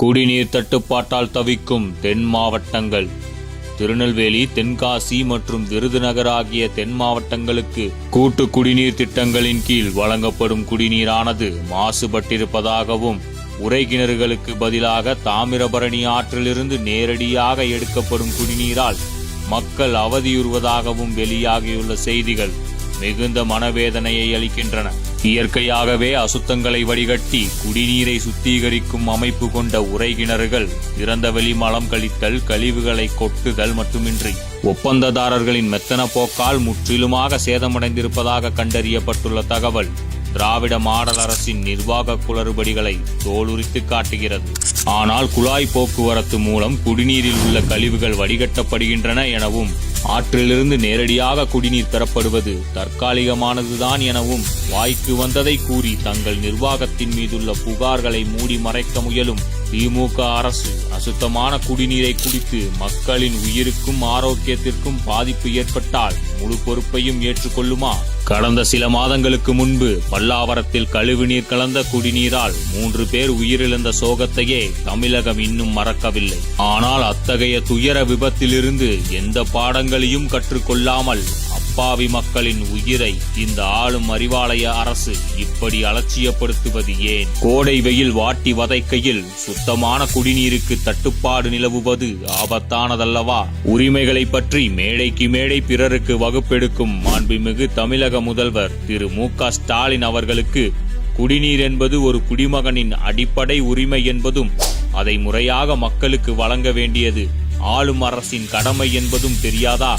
குடிநீர் தட்டுப்பாட்டால் தவிக்கும் தென் மாவட்டங்கள். திருநெல்வேலி தென்காசி மற்றும் விருதுநகர் ஆகிய தென் மாவட்டங்களுக்கு கூட்டு குடிநீர் திட்டங்களின் கீழ் வழங்கப்படும் குடிநீரானது மாசுபட்டிருப்பதாகவும் உறைகிணறுகளுக்கு பதிலாக தாமிரபரணி ஆற்றிலிருந்து நேரடியாக எடுக்கப்படும் குடிநீரால் மக்கள் அவதியுறுவதாகவும் வெளியாகியுள்ள செய்திகள் மிகுந்த மனவேதனையை அளிக்கின்றன. இயற்கையாகவே அசுத்தங்களை வடிகட்டி குடிநீரை சுத்திகரிக்கும் அமைப்பு கொண்ட உறைகிணறுகள் திறந்தவெளி மலம் கழித்தல் கழிவுகளை கொட்டுதல் மட்டுமின்றி ஒப்பந்ததாரர்களின் மெத்தன போக்கால் முற்றிலுமாக சேதமடைந்திருப்பதாக கண்டறியப்பட்டுள்ள தகவல் திராவிட மாடல் அரசின் நிர்வாக குளறுபடிகளை தோலுரித்து காட்டுகிறது. ஆனால் குழாய் போக்குவரத்து மூலம் குடிநீரில் உள்ள கழிவுகள் வடிகட்டப்படுகின்றன எனவும் ஆற்றிலிருந்து நேரடியாக குடிநீர் பெறப்படுவது தற்காலிகமானதுதான் எனவும் வாய்க்கு வந்ததை கூறி தங்கள் நிர்வாகத்தின் மீதுள்ள புகார்களை மூடி மறைக்க முயலும். திமுக அரசு அசுத்தமான குடிநீரை குடித்து மக்களின் உயிருக்கும் ஆரோக்கியத்திற்கும் பாதிப்பு ஏற்பட்டால் முழு பொறுப்பையும் ஏற்றுக்கொள்ளுமா? கடந்த சில மாதங்களுக்கு முன்பு பல்லாவரத்தில் கழிவுநீர் கலந்த குடிநீரால் மூன்று பேர் உயிரிழந்த சோகத்தையே தமிழகம் இன்னும் மறக்கவில்லை. ஆனால் அத்தகைய துயர விபத்திலிருந்து எந்த பாடங்களையும் கற்றுக்கொள்ளாமல் அப்பாவி மக்களின் உயிரை இந்த ஆளும் அறிவாலய அரசு இப்படி அலட்சியப்படுத்துவது ஏன்? கோடை வெயில் வாட்டி வதைக்கையில் சுத்தமான குடிநீருக்கு தட்டுப்பாடு நிலவுவது ஆபத்தானதல்லவா? உரிமைகளை பற்றி மேடைக்கு மேடை பிறருக்கு வகுப்பெடுக்கும் மாண்புமிகு தமிழக முதல்வர் திரு மு க ஸ்டாலின் அவர்களுக்கு குடிநீர் என்பது ஒரு குடிமகனின் அடிப்படை உரிமை என்பதும் அதை முறையாக மக்களுக்கு வழங்க வேண்டியது ஆளும் அரசின் கடமை என்பதும் தெரியாதா?